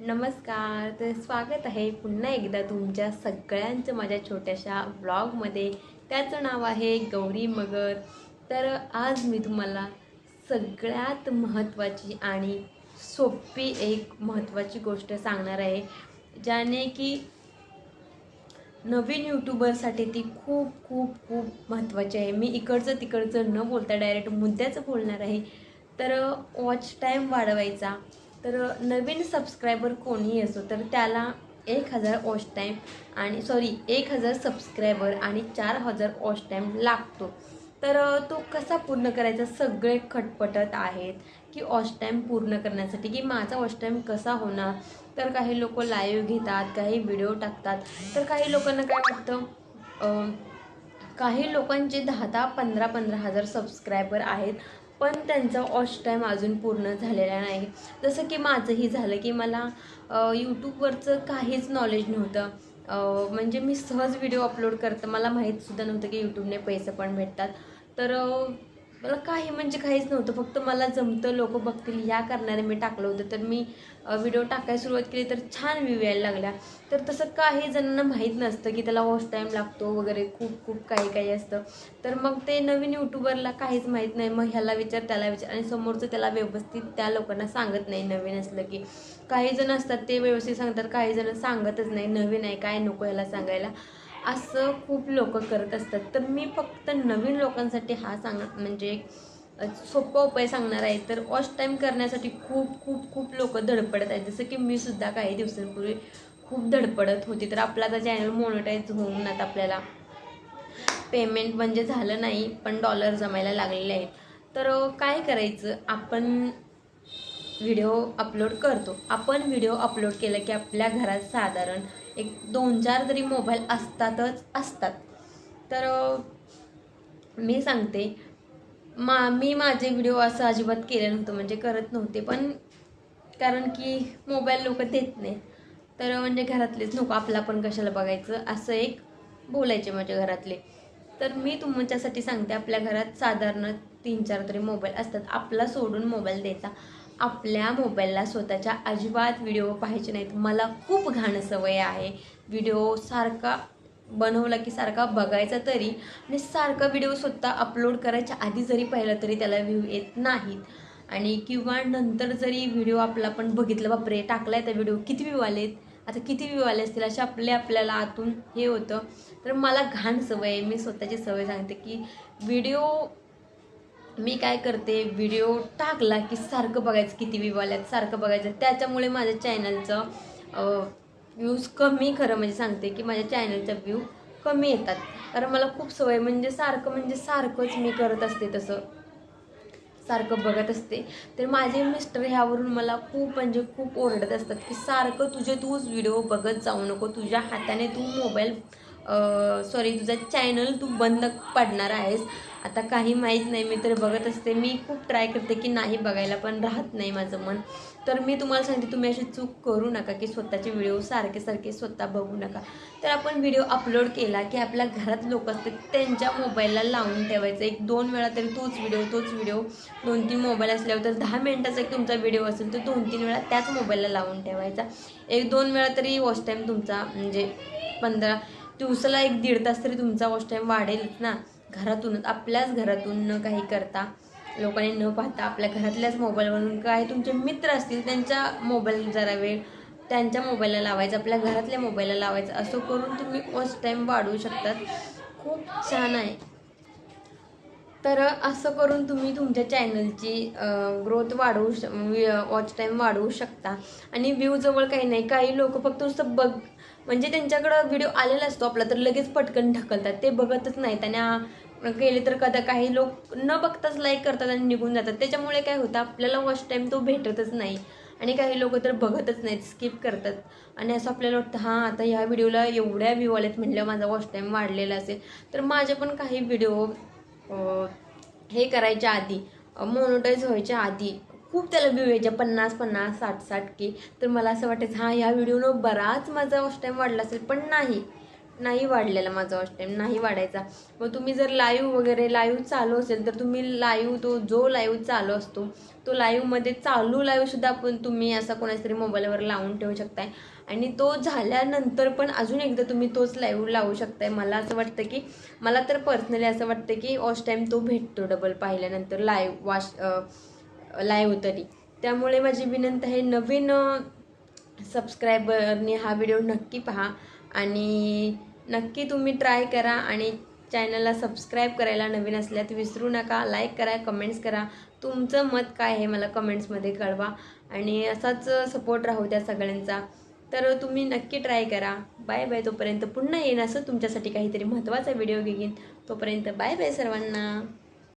नमस्कार तर स्वागत आहे पुन्हा एकदा तुमच्या सगळ्यांचं माझ्या छोट्याशा ब्लॉगमध्ये त्याचं नाव आहे गौरी मगर. तर आज मी तुम्हाला सगळ्यात महत्त्वाची आणि सोपी एक महत्त्वाची गोष्ट सांगणार आहे ज्याने की नवीन यूट्यूबरसाठी ती खूप खूप खूप महत्त्वाची आहे. मी इकडचं तिकडचं न बोलता डायरेक्ट मुद्द्याचं बोलणार आहे. तर वॉच टाईम वाढवायचा. तर नवीन सबस्क्रायबर कोणीही असो तर त्याला एक हजार वॉच टाईम आणि सॉरी एक हजार सबस्क्रायबर आणि चार हजार वॉच टाईम लागतो. तर तो कसा पूर्ण करायचा? सगळे खटपटत आहेत की वॉच टाईम पूर्ण करण्यासाठी की माझा वॉच टाईम कसा होणार? तर काही लोक लाईव्ह घेतात काही व्हिडिओ टाकतात. तर काही लोकांना काय वाटतं काही लोकांचे दहा दहा पंधरा पंधरा हजार सबस्क्रायबर आहेत. पण त्यांचा वॉच टाईम अजून पूर्ण झालेला नाही. जसं की माझंही झालं की मला यूट्यूबवरचं काहीच नॉलेज नव्हतं. म्हणजे मी सहज व्हिडिओ अपलोड करतं मला माहीतसुद्धा नव्हतं की यूट्यूबने पैसे पण भेटतात. तर मला काही म्हणजे काहीच नव्हतं. फक्त मला जमतं लोक बघतील ह्या करणारे मी टाकलं होतं. तर मी व्हिडिओ टाकायला सुरुवात केली तर छान व्ह्यू यायला लागल्या. तर तसं काही जणांना माहीत नसतं की त्याला वॉच टाईम लागतो वगैरे खूप खूप काही काही असतं. तर मग ते नवीन यूट्यूबरला काहीच माहीत नाही. मग ह्याला विचार त्याला विचार आणि समोरचं त्याला व्यवस्थित त्या लोकांना सांगत नाही. नवीन असलं की काही जण असतात ते व्यवस्थित सांगतात काही जण सांगतच नाही. नवीन आहे काय नको ह्याला सांगायला. असं खूप लोक करत असतात. तर मी फक्त नवीन लोकांसाठी हा सांग म्हणजे सोपा उपाय सांगणार आहे. तर वॉश टाईम करण्यासाठी खूप खूप खूप लोक धडपडत आहेत. जसं की मी सुद्धा काही दिवसांपूर्वी खूप धडपडत होती. तर आपला आता चॅनल मोनोटाईज होऊन आता आपल्याला. पेमेंट म्हणजे झालं नाही पण डॉलर जमायला लागलेले आहेत. तर काय करायचं? आपण व्हिडिओ अपलोड करतो. आपण व्हिडिओ अपलोड केलं की आपल्या घरात साधारण एक दोन चार तरी मोबाईल असतातच असतात. तर मी सांगते मा मी माझे व्हिडिओ असं अजिबात केलं नव्हतं म्हणजे करत नव्हते पण कारण की मोबाईल लोक देत नाही तर म्हणजे घरातलेच नको आपला पण कशाला बघायचं असं एक बोलायचे माझ्या घरातले. तर मी तुमच्यासाठी सांगते आपल्या घरात साधारण तीन चार तरी मोबाईल असतात आपला सोडून मोबाईल द्यायचा. आपल्या मोबाईलला स्वतःच्या अजिबात व्हिडिओ पाहायचे नाहीत. मला खूप घाण सवय आहे. व्हिडिओ सारखा बनवला की सारखा बघायचा तरी आणि सारखा व्हिडिओ स्वतः अपलोड करायच्या आधी जरी पाहिलं तरी त्याला व्ह्यू येत नाहीत. आणि किंवा नंतर जरी व्हिडिओ आपला पण बघितलं बापरे टाकलाय त्या व्हिडिओ किती व्ह्यू आलेत? आता किती व्ह्यू आले असतील? असे आपले आपल्याला आतून हे होतं. तर मला घाण सवय आहे. मी स्वतःची सवय सांगते की व्हिडिओ मी काय करते व्हिडिओ टाकला की सारखं बघायचं किती व्ह्यू आल्यात सारखं बघायचं. त्याच्यामुळे माझ्या चॅनलचं व्ह्यूज कमी खरं म्हणजे सांगते की माझ्या चॅनलचा व्ह्यू कमी येतात. कारण मला खूप सवय म्हणजे सारखं म्हणजे सारखंच मी करत असते तसं. सारखं बघत असते. तर माझे मिस्टर ह्यावरून मला खूप म्हणजे खूप ओरडत असतात की सारखं तुझे तूच व्हिडिओ बघत जाऊ नको. तुझ्या हाताने तू मोबाईल सॉरी तुझा चॅनल तू बंद पडणार आहेस. आता काही माहीत नाही मी तर बघत असते. मी खूप ट्राय करते की नाही बघायला पण राहत नाही माझं मन. तर मी तुम्हाला सांगते तुम्ही अशी चूक करू नका की स्वतःचे व्हिडिओ सारखे सारखे स्वतः बघू नका. तर आपण व्हिडिओ अपलोड केला की आपल्या घरात लोक असतात त्यांच्या मोबाईलला लावून ठेवायचं. एक दोन वेळा तरी तोच व्हिडिओ तोच व्हिडिओ दोन तीन मोबाईल असल्यावर तर दहा मिनटाचा एक तुमचा व्हिडिओ असेल तर दोन तीन वेळा त्याच मोबाईलला लावून ठेवायचा. एक दोन वेळा तरी वॉच टाईम तुमचा म्हणजे पंधरा दिवसाला एक दीड तास तरी तुमचा वॉच टाईम वाढेलच ना. घरातूनच आपल्याच घरातून न काही करता. लोकांनी न पाहता आपल्या घरातल्याच मोबाईलवरून काय तुमचे मित्र असतील त्यांच्या मोबाईल जरा वेळ त्यांच्या मोबाईलला लावायचा आपल्या घरातल्या मोबाईलला लावायचं. असं करून तुम्ही वॉच टाईम वाढवू शकतात. खूप छान आहे. तर असं करून तुम्ही तुमच्या चॅनलची ग्रोथ वाढवू श वॉच टाईम वाढवू शकता. आणि व्ह्यूजवळ काही नाही काही लोक फक्त नुसतं बघ म्हणजे त्यांच्याकडं व्हिडिओ आलेला असतो आपला तर लगेच पटकन ढकलतात. ते बघतच नाहीत आणि गेले तर कदा काही लोक न बघताच लाईक करतात आणि निघून जातात. त्याच्यामुळे काय होतं आपल्याला फर्स्ट टाईम तो भेटतच नाही. आणि काही लोक तर बघतच नाहीत स्किप करतात. आणि असं आपल्याला वाटतं हां आता ह्या व्हिडिओला एवढ्या व्ह्यू आलेत म्हटल्यावर माझा वॉच टाईम वाढलेला असेल. तर माझे पण काही व्हिडिओ हे करायच्या आधी मोनोटाईज व्हायच्या आधी खूप त्याला व्ह्यू यायच्या पन्नास पन्नास साठ साठ के. तर मला असं वाटायचं हां ह्या व्हिडिओनं बराच माझा वॉच टाईम वाढला असेल. पण नाही. नाही वाढलेला माझा वॉच टाईम नाही वाढायचा. मग तुम्ही जर लाईव्ह वगैरे लाईव्ह चालू असेल तर तुम्ही लाईव्ह तो जो लाईव्ह चालू असतो तो लाईव्हमध्ये चालू लाईव्हसुद्धा आपण तुम्ही असा कोणाच्या तरी मोबाईलवर लावून ठेवू शकताय. आणि तो झाल्यानंतर पण अजून एकदा तुम्ही तोच लाईव्ह लावू शकताय. मला असं वाटतं की मला तर पर्सनली असं वाटतं की वॉच टाईम तो भेटतो डबल पाहिल्यानंतर लाईव्ह वॉश लाईव्ह तरी. त्यामुळे माझी विनंती आहे नवीन सबस्क्रायबरने हा व्हिडिओ नक्की पहा. आणि नक्की तुम्ही ट्राय करा आणि चॅनलला सबस्क्राईब करायला नवीन असल्यात विसरू नका. लाईक करा कमेंट्स करा. तुमचं मत काय आहे मला कमेंट्समध्ये कळवा. आणि असाच सपोर्ट राहू द्या सगळ्यांचा. तर तुम्ही नक्की ट्राय करा. बाय बाय तोपर्यंत पुन्हा येईन असं तुमच्यासाठी काहीतरी महत्त्वाचा व्हिडिओ घेईन. तोपर्यंत बाय बाय सर्वांना.